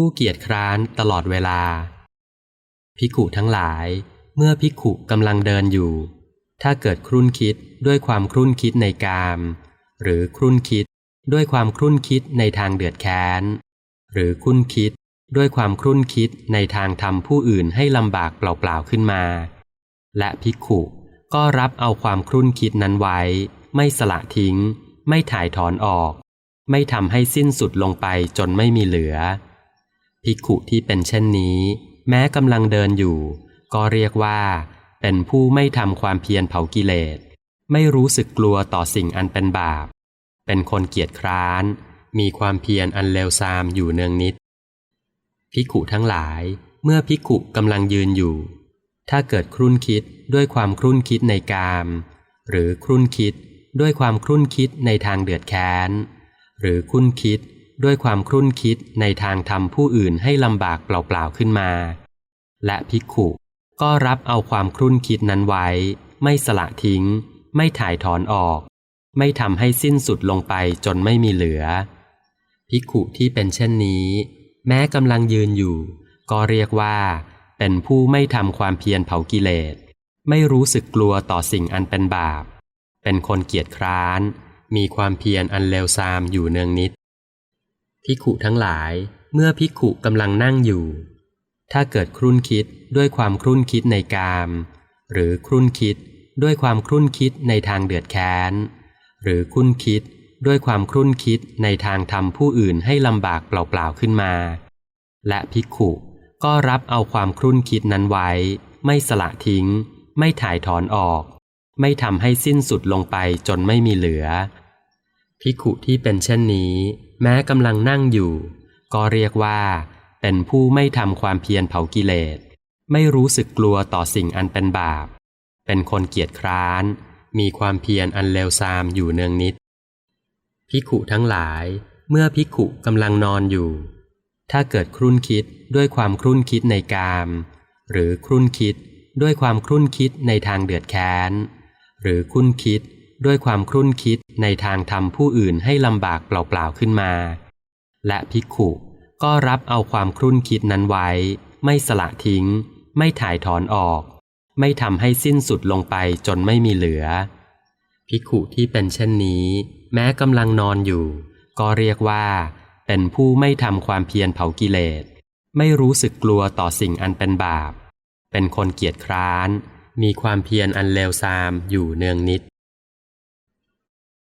ผู้เกียจคร้านตลอดเวลาภิกุทั้งหลาย เมื่อภิกุกำลังเดินอยู่ ถ้าเกิดครุ่นคิดด้วยความครุ่นคิดในกาม หรือครุ่นคิดด้วยความครุ่นคิดในทางเดือดแค้น หรือครุ่นคิดด้วยความครุ่นคิดในทางทำผู้อื่นให้ลำบากเปล่าๆขึ้นมา และภิกขุก็รับเอาความครุ่นคิดนั้นไว้ ไม่สละทิ้ง ไม่ถ่ายถอนออก ไม่ทำให้สิ้นสุดลงไปจนไม่มีเหลือ ภิกขุที่เป็นเช่นนี้ แม้กำลังเดินอยู่ ก็เรียกว่า เป็นผู้ไม่ทำความเพียรเผากิเลส ไม่รู้สึกกลัวต่อสิ่งอันเป็นบาป เป็นคนเกียจคร้าน มีความเพียรอันเลวทรามอยู่เนืองนิด ภิกขุทั้งหลาย เมื่อภิกขุกำลังยืนอยู่ ถ้าเกิดครุ่นคิดด้วยความครุ่นคิดในกาม หรือครุ่นคิดด้วยความครุ่นคิดในทางเดือดแค้น หรือครุ่นคิด ด้วยความครุ่นคิดในทางทำผู้อื่นให้ลำบากเปล่าๆขึ้นมา และภิกขุก็รับเอาความครุ่นคิดนั้นไว้ ไม่สละทิ้ง ไม่ถ่ายถอนออก ไม่ทำให้สิ้นสุดลงไปจนไม่มีเหลือ ภิกขุที่เป็นเช่นนี้ แม้กำลังยืนอยู่ ก็เรียกว่า เป็นผู้ไม่ทำความเพียรเผากิเลส ไม่รู้สึกกลัวต่อสิ่งอันเป็นบาป เป็นคนเกียจคร้าน มีความเพียรอันเลวทรามอยู่เนืองนิด ภิกขุทั้งหลาย เมื่อภิกขุกำลังนั่งอยู่ ถ้าเกิดครุ่นคิดด้วยความครุ่นคิดในกาม หรือครุ่นคิดด้วยความครุ่นคิดในทางเดือดแค้น หรือครุ่นคิดด้วยความครุ่นคิดในทางทำผู้อื่นให้ลำบากเปล่าๆขึ้นมา และภิกขุก็รับเอาความครุ่นคิดนั้นไว้ ไม่สละทิ้ง ไม่ถ่ายถอนออก ไม่ทำให้สิ้นสุดลงไปจนไม่มีเหลือ ภิกขุที่เป็นเช่นนี้ แม้กำลังนั่งอยู่ ก็เรียกว่า เป็นผู้ไม่ทำความเพียรเผากิเลส ไม่รู้สึกกลัวต่อสิ่งอันเป็นบาป เป็นคนเกียจคร้าน มีความเพียรอันเลวทรามอยู่เนืองนิด ภิกขุทั้งหลาย เมื่อภิกขุกำลังนอนอยู่ ถ้าเกิดครุ่นคิดด้วยความครุ่นคิดในกาม หรือครุ่นคิดด้วยความครุ่นคิดในทางเดือดแค้น หรือครุ่นคิด ด้วยความครุ่นคิดในทางทำผู้อื่นให้ลำบากเปล่าๆขึ้นมา และภิกขุก็รับเอาความครุ่นคิดนั้นไว้ ไม่สละทิ้ง ไม่ถ่ายถอนออก ไม่ทำให้สิ้นสุดลงไปจนไม่มีเหลือ ภิกขุที่เป็นเช่นนี้ แม้กำลังนอนอยู่ ก็เรียกว่า เป็นผู้ไม่ทำความเพียรเผากิเลส ไม่รู้สึกกลัวต่อสิ่งอันเป็นบาป เป็นคนเกียจคร้าน มีความเพียรอันเลวทรามอยู่เนืองนิด